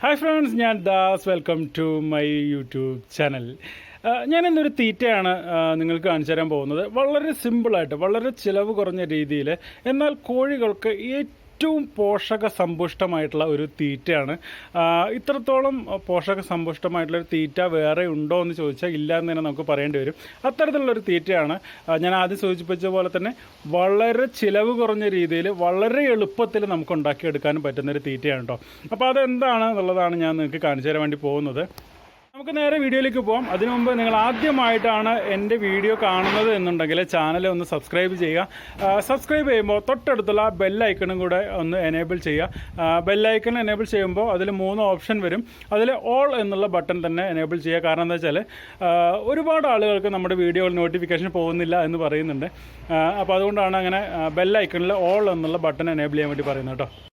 Hi friends ഞാൻ Das. Welcome to my YouTube channel ഞാൻ ഇന്നൊരു തീറ്റയാണ് ആ, നിങ്ങൾക്ക് കാണിച്ചു തരാൻ പോകുന്നത്. വളരെ സിമ്പിളായിട്ട് വളരെ ചിലവ് കുറഞ്ഞ രീതിയിൽ എന്നാൽ കോഴികൾക്ക് ഏറ്റവും പോഷക സമ്പുഷ്ടമായിട്ടുള്ള ഒരു തീറ്റയാണ്. ഇത്രത്തോളം പോഷക സമ്പുഷ്ടമായിട്ടുള്ള ഒരു തീറ്റ വേറെ ഉണ്ടോ എന്ന് ചോദിച്ചാൽ ഇല്ല എന്ന് തന്നെ നമുക്ക് പറയേണ്ടി വരും. അത്തരത്തിലുള്ള ഒരു തീറ്റയാണ് ഞാൻ ആദ്യം സൂചിപ്പിച്ച പോലെ തന്നെ വളരെ ചിലവ് കുറഞ്ഞ രീതിയിൽ വളരെ എളുപ്പത്തിൽ നമുക്ക് ഉണ്ടാക്കിയെടുക്കാനും പറ്റുന്ന ഒരു തീറ്റയാണ് കേട്ടോ അപ്പോൾ അതെന്താണ് എന്നുള്ളതാണ് ഞാൻ നിങ്ങൾക്ക് കാണിച്ചു തരാൻ വേണ്ടി പോകുന്നത്. നമുക്ക് നേരെ വീഡിയോയിലേക്ക് പോകാം അതിനു മുമ്പ് നിങ്ങൾ ആദ്യമായിട്ടാണ് എന്റെ വീഡിയോ കാണുന്നത് എന്നുണ്ടെങ്കിൽ ചാനൽ ഒന്ന് സബ്സ്ക്രൈബ് ചെയ്യുക. സബ്സ്ക്രൈബ് ചെയ്യുമ്പോൾ തൊട്ടടുത്തുള്ള ബെല്ലൈക്കണും കൂടെ ഒന്ന് എനേബിൾ ചെയ്യുക. ബെല്ലൈക്കൺ എനേബിൾ ചെയ്യുമ്പോൾ അതിൽ മൂന്ന് ഓപ്ഷൻ വരും. അതിൽ ഓൾ എന്നുള്ള ബട്ടൺ തന്നെ എനേബിൾ ചെയ്യുക. കാരണം എന്താ വെച്ചാൽ ഒരുപാട് ആളുകൾക്ക് നമ്മുടെ വീഡിയോ നോട്ടിഫിക്കേഷൻ പോകുന്നില്ല എന്ന് പറയുന്നുണ്ട്. അപ്പോൾ അതുകൊണ്ടാണ് അങ്ങനെ ബെല്ലൈക്കണിൽ ഓൾ എന്നുള്ള ബട്ടൺ എനേബിൾ ചെയ്യാൻ വേണ്ടി പറയുന്നത് കേട്ടോ.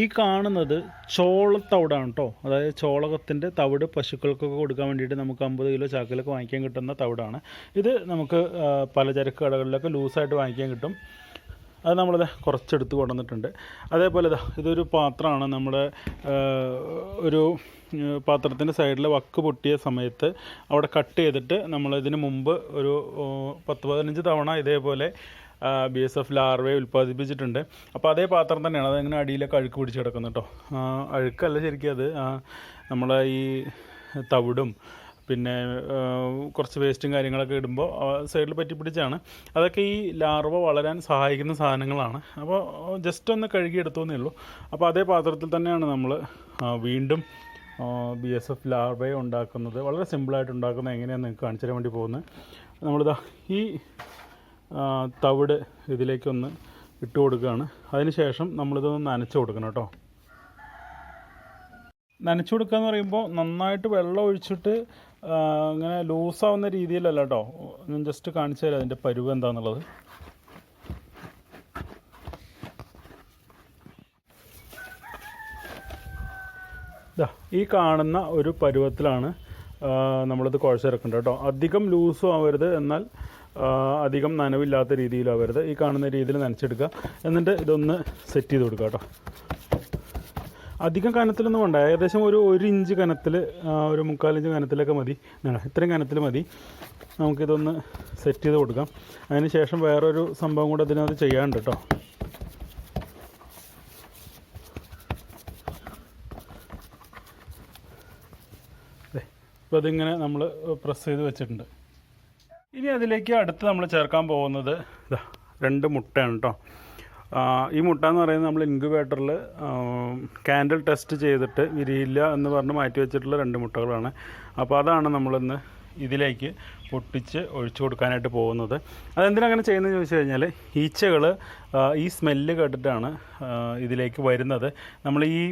ഈ കാണുന്നത് ചോളത്തവിടാണ് കേട്ടോ അതായത് ചോളകത്തിന്റെ തവിട് പശുക്കൾക്കൊക്കെ കൊടുക്കാൻ വേണ്ടിയിട്ട് നമുക്ക് അമ്പത് കിലോ ചാക്കിലൊക്കെ വാങ്ങിക്കാൻ കിട്ടുന്ന തവിടാണ്. ഇത് നമുക്ക് പല പലചരക്ക് കടകളിലൊക്കെ ലൂസായിട്ട് വാങ്ങിക്കാൻ കിട്ടും. അത് നമ്മളത് കുറച്ചെടുത്ത് കൊണ്ടുവന്നിട്ടുണ്ട്. അതേപോലെ ഇതാ ഇതൊരു പാത്രമാണ് നമ്മുടെ ഒരു പാത്രത്തിന്റെ സൈഡിൽ വക്ക് പൊട്ടിയ സമയത്ത് അവിടെ കട്ട് ചെയ്തിട്ട് നമ്മളിതിന് മുമ്പ് ഒരു പത്ത് പതിനഞ്ച് തവണ ഇതേപോലെ ബി എസ് എഫ് ലാർവയെ ഉൽപ്പാദിപ്പിച്ചിട്ടുണ്ട്. അപ്പോൾ അതേ പാത്രം തന്നെയാണ്. അതങ്ങനെ അടിയിലൊക്കെ അഴുക്ക് പിടിച്ച് കിടക്കുന്നത് കേട്ടോ അഴുക്കല്ല ശരിക്കും അത്. നമ്മളെ ഈ തവിടും പിന്നെ കുറച്ച് വേസ്റ്റും കാര്യങ്ങളൊക്കെ ഇടുമ്പോൾ സൈഡിൽ പറ്റി പിടിച്ചാണ് അതൊക്കെ ഈ ലാർവ വളരാൻ സഹായിക്കുന്ന സാധനങ്ങളാണ്. അപ്പോൾ ജസ്റ്റ് ഒന്ന് കഴുകിയെടുത്തോന്നേ ഉള്ളൂ. അപ്പോൾ അതേ പാത്രത്തിൽ തന്നെയാണ് നമ്മൾ വീണ്ടും ബി എസ് എഫ് ലാർവയെ ഉണ്ടാക്കുന്നത്. വളരെ സിമ്പിളായിട്ട് ഉണ്ടാക്കുന്നത്. എങ്ങനെയാണെന്ന് നിങ്ങൾക്ക് കാണിച്ചു തരാൻ വേണ്ടി പോകുന്നത്? നമ്മളിതാ ഈ തവിട് ഇതിലേക്കൊന്ന് ഇട്ട് കൊടുക്കുകയാണ്. അതിന് ശേഷം നമ്മളിതൊന്ന് നനച്ച് കൊടുക്കണം കേട്ടോ. നനച്ചു കൊടുക്കുക എന്ന് പറയുമ്പോൾ നന്നായിട്ട് വെള്ളം ഒഴിച്ചിട്ട് അങ്ങനെ ലൂസാവുന്ന രീതിയിലല്ല കേട്ടോ. ഞാൻ ജസ്റ്റ് കാണിച്ചു തരാം അതിന്റെ പരുവ് എന്താണെന്നുള്ളത് ഈ കാണുന്ന ഒരു പരുവത്തിലാണ് നമ്മളിത് കുഴച്ചിറക്കേണ്ട കേട്ടോ. അധികം ലൂസും ആവരുത് എന്നാൽ അധികം നനവില്ലാത്ത രീതിയിലാവരുത് ഈ കാണുന്ന രീതിയിൽ നനച്ചെടുക്കുക. എന്നിട്ട് ഇതൊന്ന് സെറ്റ് ചെയ്ത് കൊടുക്കുക കേട്ടോ. അധികം കനത്തിലൊന്നും വേണ്ട. ഏകദേശം ഒരു ഒരു ഇഞ്ച് കനത്തിൽ ഒരു മുക്കാലിഞ്ച് കനത്തിലൊക്കെ മതി. ഇത്രയും കനത്തിൽ മതി. നമുക്കിതൊന്ന് സെറ്റ് ചെയ്ത് കൊടുക്കാം. അതിന് ശേഷം വേറൊരു സംഭവം കൂടെ അതിനകത്ത് ചെയ്യാനുണ്ട് കേട്ടോ. അപ്പോൾ അതിങ്ങനെ നമ്മൾ പ്രസ് ചെയ്ത് വെച്ചിട്ടുണ്ട്. ഇനി അതിലേക്ക് അടുത്ത് നമ്മൾ ചേർക്കാൻ പോകുന്നത് രണ്ട് മുട്ടയാണ് കേട്ടോ ഈ മുട്ട എന്ന് പറയുന്നത് നമ്മൾ ഇൻക്യുബേറ്ററിൽ കാൻഡിൽ ടെസ്റ്റ് ചെയ്തിട്ട് വിരിയില്ല എന്ന് പറഞ്ഞ് മാറ്റി വെച്ചിട്ടുള്ള രണ്ട് മുട്ടകളാണ്. അപ്പോൾ അതാണ് നമ്മളിന്ന് ഇതിലേക്ക് പൊട്ടിച്ച് ഒഴിച്ചു കൊടുക്കാനായിട്ട് പോകുന്നത്. അതെന്തിനങ്ങനെ ചെയ്യുന്നത് ചോദിച്ചു കഴിഞ്ഞാൽ ഈച്ചകൾ ഈ സ്മെല്ല് കേട്ടിട്ടാണ് ഇതിലേക്ക് വരുന്നത്. നമ്മൾ ഈ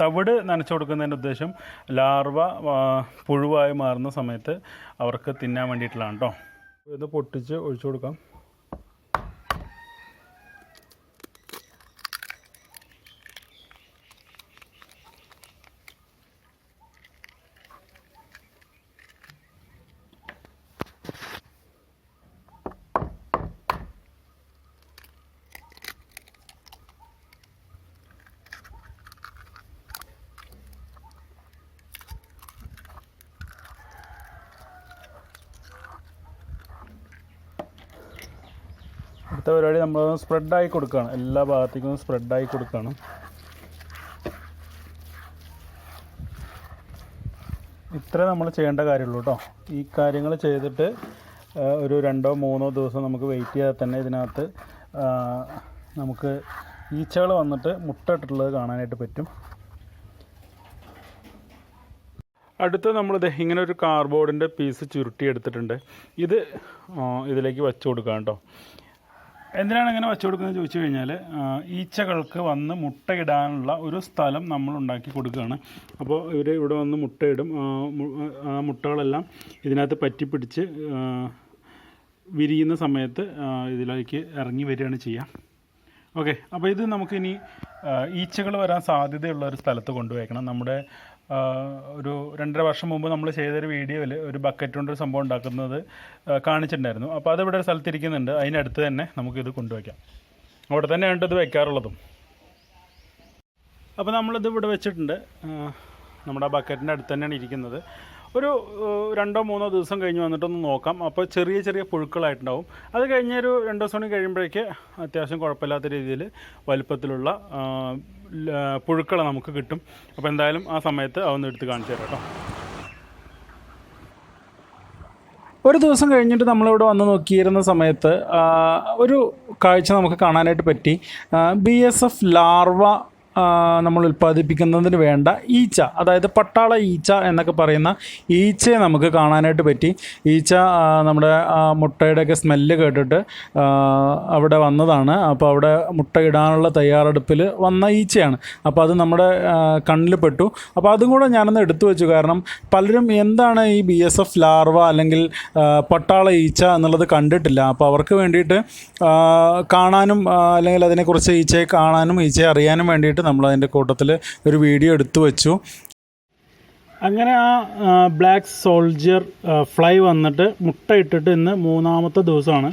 തവിട് നനച്ചു കൊടുക്കുന്നതിന്റെ ഉദ്ദേശം ലാർവ പുഴുവായി മാറുന്ന സമയത്ത് അവർക്ക് തിന്നാൻ വേണ്ടിയിട്ടുള്ളതാണ് കേട്ടോ ഇത് പൊട്ടിച്ച് ഒഴിച്ചു കൊടുക്കാം. അടുത്ത പരിപാടി നമ്മൾ സ്പ്രെഡായി കൊടുക്കുകയാണ് എല്ലാ ഭാഗത്തേക്കും സ്പ്രെഡായി കൊടുക്കുകയാണ് ഇത്രേ നമ്മൾ ചെയ്യേണ്ട കാര്യമുള്ളൂ കേട്ടോ. ഈ കാര്യങ്ങൾ ചെയ്തിട്ട് ഒരു രണ്ടോ മൂന്നോ ദിവസം നമുക്ക് വെയിറ്റ് ചെയ്താൽ തന്നെ ഇതിനകത്ത് നമുക്ക് ഈച്ചകൾ വന്നിട്ട് മുട്ടയിട്ടിട്ടുള്ളത് കാണാനായിട്ട് പറ്റും. അടുത്ത് നമ്മൾ ഇങ്ങനെ ഒരു കാർഡ്ബോർഡിന്റെ പീസ് ചുരുട്ടി എടുത്തിട്ടുണ്ട് ഇത് ഇതിലേക്ക് വെച്ച് കൊടുക്കാം കേട്ടോ. എന്തിനാണ് ഇങ്ങനെ വെച്ച് കൊടുക്കുന്നത് ചോദിച്ചു കഴിഞ്ഞാൽ ഈച്ചകൾക്ക് വന്ന് മുട്ടയിടാനുള്ള ഒരു സ്ഥലം നമ്മൾ ഉണ്ടാക്കി കൊടുക്കുകയാണ്. അപ്പോൾ ഇവർ ഇവിടെ വന്ന് മുട്ടയിടും. ആ, മുട്ടകളെല്ലാം ഇതിനകത്ത് പറ്റിപ്പിടിച്ച് വിരിയുന്ന സമയത്ത് ഇതിലേക്ക് ഇറങ്ങി വരികയാണ് ചെയ്യുക ഓക്കെ അപ്പോൾ ഇത് നമുക്കിനി ഈച്ചകൾ വരാൻ സാധ്യതയുള്ള ഒരു സ്ഥലത്ത് കൊണ്ടുപോയേക്കണം. നമ്മുടെ ഒരു രണ്ടര വർഷം മുമ്പ് നമ്മൾ ചെയ്തൊരു വീഡിയോയിൽ ഒരു ബക്കറ്റ് കൊണ്ട് ഒരു സംഭവം ഉണ്ടാക്കുന്നത് കാണിച്ചിട്ടുണ്ടായിരുന്നു. അപ്പോൾ ഇവിടെ ഒരു സ്ഥലത്തിരിക്കുന്നുണ്ട്. അതിനടുത്ത് തന്നെ നമുക്കിത് കൊണ്ടുവയ്ക്കാം. അവിടെ തന്നെയാണ് ഇത് വയ്ക്കാറുള്ളതും. അപ്പോൾ നമ്മളിത് ഇവിടെ വെച്ചിട്ടുണ്ട്. നമ്മുടെ ആ ബക്കറ്റിന്റെ അടുത്ത് തന്നെയാണ് ഇരിക്കുന്നത്. ഒരു രണ്ടോ മൂന്നോ ദിവസം കഴിഞ്ഞ് വന്നിട്ടൊന്ന് നോക്കാം. അപ്പോൾ ചെറിയ ചെറിയ പുഴുക്കളായിട്ടുണ്ടാവും. അത് കഴിഞ്ഞൊരു രണ്ടോ ദിവസം കഴിയുമ്പോഴേക്ക് അത്യാവശ്യം കുഴപ്പമില്ലാത്ത രീതിയിൽ വലുപ്പത്തിലുള്ള പുഴുക്കളെ നമുക്ക് കിട്ടും. അപ്പോൾ എന്തായാലും ആ സമയത്ത് അതൊന്ന് എടുത്ത് കാണിച്ചു തരാം കേട്ടോ. ഒരു ദിവസം കഴിഞ്ഞിട്ട് നമ്മളിവിടെ വന്ന് നോക്കിയിരുന്ന സമയത്ത് ഒരു കാഴ്ച നമുക്ക് കാണാനായിട്ട് പറ്റി. ബി എസ് എഫ് ലാർവ നമ്മൾ ഉൽപ്പാദിപ്പിക്കുന്നതിന് വേണ്ട ഈച്ച അതായത് പട്ടാള ഈച്ച എന്നൊക്കെ പറയുന്ന ഈച്ചയെ നമുക്ക് കാണാനായിട്ട് പറ്റി. ഈച്ച നമ്മുടെ മുട്ടയുടെ മുട്ടയുടെയൊക്കെ സ്മെല്ല് കേട്ടിട്ട് അവിടെ വന്നതാണ്. അപ്പോൾ അവിടെ മുട്ട ഇടാനുള്ള തയ്യാറെടുപ്പിൽ വന്ന ഈച്ചയാണ്. അപ്പോൾ അത് നമ്മുടെ കണ്ണിൽ പെട്ടു. അപ്പോൾ അതും കൂടെ ഞാനൊന്ന് എടുത്തു വെച്ചു. കാരണം പലരും എന്താണ് ഈ ബി എസ് എഫ് ലാർവ അല്ലെങ്കിൽ പട്ടാള ഈച്ച എന്നുള്ളത് കണ്ടിട്ടില്ല. അപ്പോൾ അവർക്ക് വേണ്ടിയിട്ട് കാണാനും അല്ലെങ്കിൽ അതിനെക്കുറിച്ച് ഈച്ചയെ കാണാനും ഈച്ചയെ അറിയാനും വേണ്ടിയിട്ട് നമ്മൾ അതിന്റെ കൂട്ടത്തിൽ ഒരു വീഡിയോ എടുത്തു വെച്ചു. അങ്ങനെ ആ ബ്ലാക്ക് സോൾജിയർ ഫ്ലൈ വന്നിട്ട് മുട്ടയിട്ടിട്ട് ഇന്ന് മൂന്നാമത്തെ ദിവസമാണ്.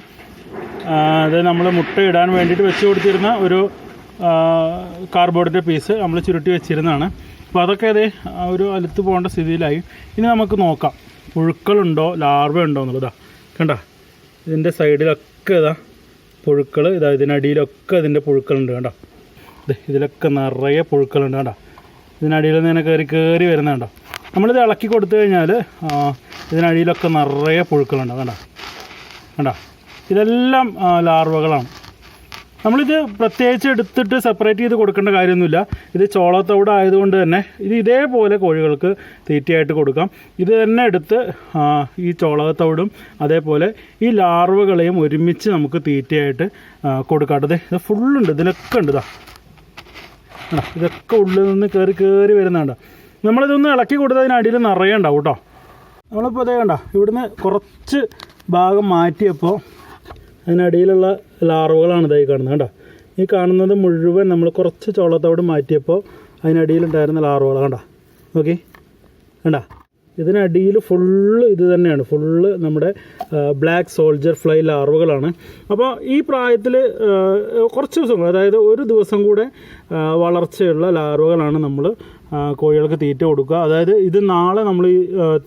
അത് നമ്മൾ മുട്ടയിടാൻ വേണ്ടിയിട്ട് വെച്ച് കൊടുത്തിരുന്ന ഒരു കാർബോർഡിന്റെ പീസ് നമ്മൾ ചുരുട്ടി വെച്ചിരുന്നതാണ്. അപ്പോൾ അതൊക്കെ അതേ ഒരു അലുത്ത് പോകേണ്ട സ്ഥിതിയിലായി. ഇനി നമുക്ക് നോക്കാം. പുഴുക്കളുണ്ടോ? ലാർവ ഉണ്ടോ എന്നുള്ളതാ. കണ്ട? ഇതിന്റെ സൈഡിലൊക്കെ ഇതാ പുഴുക്കൾ ഇതാ ഇതിനടിയിലൊക്കെ ഇതിന്റെ പുഴുക്കളുണ്ട് കണ്ടോ. ഇതിലൊക്കെ നിറയെ പുഴുക്കളുണ്ട് കേട്ടോ ഇതിനടിയിൽ നിന്ന് ഇങ്ങനെ കയറി കയറി വരുന്നത് കണ്ടോ? നമ്മളിത് ഇളക്കി കൊടുത്തു കഴിഞ്ഞാൽ ഇതിനടിയിലൊക്കെ നിറയെ പുഴുക്കളുണ്ട് കണ്ടോ? കണ്ടോ? ഇതെല്ലാം ലാർവകളാണ്. നമ്മളിത് പ്രത്യേകിച്ച് എടുത്തിട്ട് സെപ്പറേറ്റ് ചെയ്ത് കൊടുക്കേണ്ട കാര്യമൊന്നുമില്ല. ഇത് ചോളത്തോട് ആയതുകൊണ്ട് തന്നെ ഇത് ഇതേപോലെ കോഴികൾക്ക് തീറ്റയായിട്ട് കൊടുക്കാം. ഇത് തന്നെ എടുത്ത് ഈ ചോളത്തോടും അതേപോലെ ഈ ലാർവകളെയും ഒരുമിച്ച് നമുക്ക് തീറ്റയായിട്ട് ആ, കൊടുക്കാം. ഇത് ഫുള്ളുണ്ട് ഇതിലൊക്കെ ഉണ്ട് ഇതാ? ഇതൊക്കെ ഉള്ളിൽ നിന്ന് കയറി കയറി വരുന്നുണ്ട്. നമ്മളിതൊന്ന് ഇളക്കി കൊടുത്ത് അതിനടിയിൽ നിറയെ ഉണ്ടാവും കേട്ടോ നമ്മളിപ്പോൾ അതേ കണ്ട ഇവിടുന്ന് കുറച്ച് ഭാഗം മാറ്റിയപ്പോൾ അതിനടിയിലുള്ള ലാർവകളാണ് ഇതായി കാണുന്നത് കേട്ടോ ഈ കാണുന്നത് മുഴുവൻ നമ്മൾ കുറച്ച് ചോളത്തോട് മാറ്റിയപ്പോൾ അതിനടിയിലുണ്ടായിരുന്ന ലാർവകൾ കണ്ട. ഓക്കെ കണ്ട. ഇതിനടിയിൽ ഫുള്ള് ഇത് തന്നെയാണ്. ഫുള്ള് നമ്മുടെ ബ്ലാക്ക് സോൾജർ ഫ്ലൈ ലാർവകളാണ് അപ്പോൾ ഈ പ്രായത്തിൽ കുറച്ച് ദിവസം അതായത് ഒരു ദിവസം കൂടെ വളർച്ചയുള്ള ലാർവകളാണ് നമ്മൾ കോഴികൾക്ക് തീറ്റ കൊടുക്കുക. അതായത് ഇത് നാളെ നമ്മൾ ഈ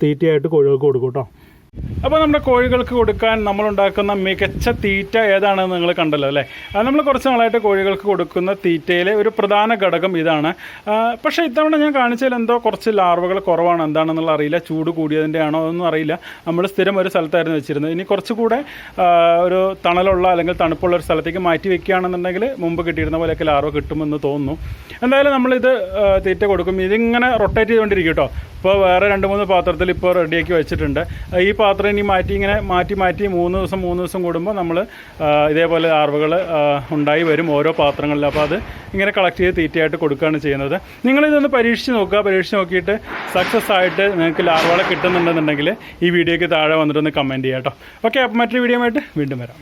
തീറ്റയായിട്ട് കോഴികൾക്ക് കൊടുക്കും കേട്ടോ. അപ്പോൾ നമ്മുടെ കോഴികൾക്ക് കൊടുക്കാൻ നമ്മൾ ഉണ്ടാക്കുന്ന മികച്ച തീറ്റ ഏതാണെന്ന് നിങ്ങൾ കണ്ടല്ലോ അല്ലേ? നമ്മൾ കുറച്ച് നാളായിട്ട് കോഴികൾക്ക് കൊടുക്കുന്ന തീറ്റയിലെ ഒരു പ്രധാന ഘടകം ഇതാണ്. പക്ഷേ ഇത്തവണ ഞാൻ കാണിച്ചതിൽ എന്തോ കുറച്ച് ലാർവകൾ കുറവാണ്. എന്താണെന്നുള്ള അറിയില്ല. ചൂട് കൂടിയതിന്റെ ആണോ ഒന്നും അറിയില്ല. നമ്മൾ സ്ഥിരം ഒരു സ്ഥലത്തായിരുന്നു വെച്ചിരുന്നത്. ഇനി കുറച്ചുകൂടെ ഒരു തണലുള്ള അല്ലെങ്കിൽ തണുപ്പുള്ള ഒരു സ്ഥലത്തേക്ക് മാറ്റി വെക്കുകയാണെന്നുണ്ടെങ്കിൽ മുമ്പ് കിട്ടിയിരുന്ന പോലെയൊക്കെ ലാർവ കിട്ടുമെന്ന് തോന്നുന്നു. എന്തായാലും നമ്മളിത് തീറ്റ കൊടുക്കും. ഇതിങ്ങനെ റൊട്ടേറ്റ് ചെയ്തുകൊണ്ടിരിക്കും കേട്ടോ. ഇപ്പോൾ വേറെ രണ്ട് മൂന്ന് പാത്രത്തിൽ ഇപ്പോൾ റെഡിയാക്കി വെച്ചിട്ടുണ്ട്. ഈ പാത്രം ഇനി മാറ്റി ഇങ്ങനെ മാറ്റി മാറ്റി മൂന്ന് ദിവസം മൂന്ന് ദിവസം കൂടുമ്പോൾ നമ്മൾ ഇതേപോലെ ആർവകൾ ഉണ്ടായി വരും ഓരോ പാത്രങ്ങളിൽ. അപ്പോൾ അത് ഇങ്ങനെ കളക്ട് ചെയ്ത് തീറ്റയായിട്ട് കൊടുക്കുകയാണ് ചെയ്യുന്നത്. നിങ്ങളിതൊന്ന് പരീക്ഷിച്ച് നോക്കുക. പരീക്ഷിച്ച് നോക്കിയിട്ട് സക്സസ് ആയിട്ട് നിങ്ങൾക്ക് ലാർവകളെ കിട്ടുന്നുണ്ടെന്നുണ്ടെങ്കിൽ ഈ വീഡിയോയ്ക്ക് താഴെ വന്നിട്ടൊന്ന് കമന്റ് ചെയ്യാം കേട്ടോ ഓക്കെ അപ്പം മറ്റൊരു വീഡിയോ ആയിട്ട് വീണ്ടും വരാം.